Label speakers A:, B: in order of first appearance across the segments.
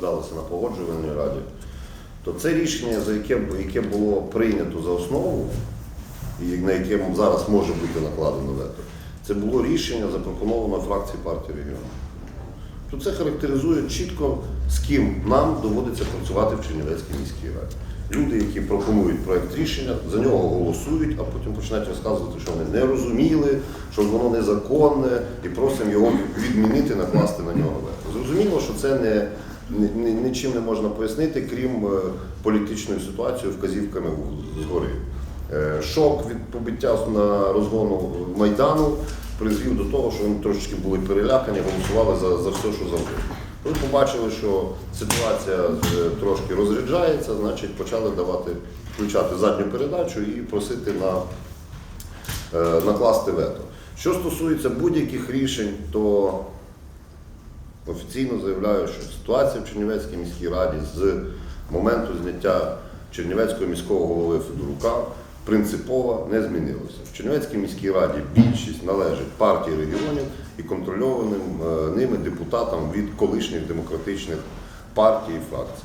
A: розглядалося на погоджувальній раді, то це рішення, за яке, яке було прийнято за основу, і на яке зараз може бути накладено вето, це було рішення запропоновано фракції партії регіону. То це характеризує чітко, з ким нам доводиться працювати в Чернівецькій міській раді. Люди, які пропонують проект рішення, за нього голосують, а потім починають розказувати, що вони не розуміли, що воно незаконне, і просимо його відмінити, накласти на нього вето. Зрозуміло, що це не, нічим не можна пояснити, крім е, політичної ситуації вказівками згори. Е, Шок від побиття на розгону Майдану призвів до того, що вони трошечки були перелякані, голосували за, за все, що завгодно. Коли побачили, що ситуація е, трошки розряджається, значить почали давати включати задню передачу і просити на, накласти вето. Що стосується будь-яких рішень, то офіційно заявляю, що ситуація в Чернівецькій міській раді з моменту зняття Чернівецького міського голови Федорука принципово не змінилася. В Чернівецькій міській раді більшість належить партії регіонів і контрольованим е, ними депутатам від колишніх демократичних партій і фракцій.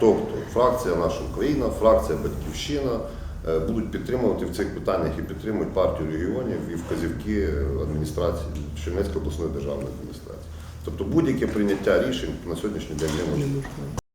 A: Тобто фракція наша Україна, фракція Батьківщина е, будуть підтримувати в цих питаннях і підтримують партію регіонів і вказівки адміністрації Чернівецької обласної державної адміністрації. Тобто будь-яке прийняття рішень на сьогоднішній день не може.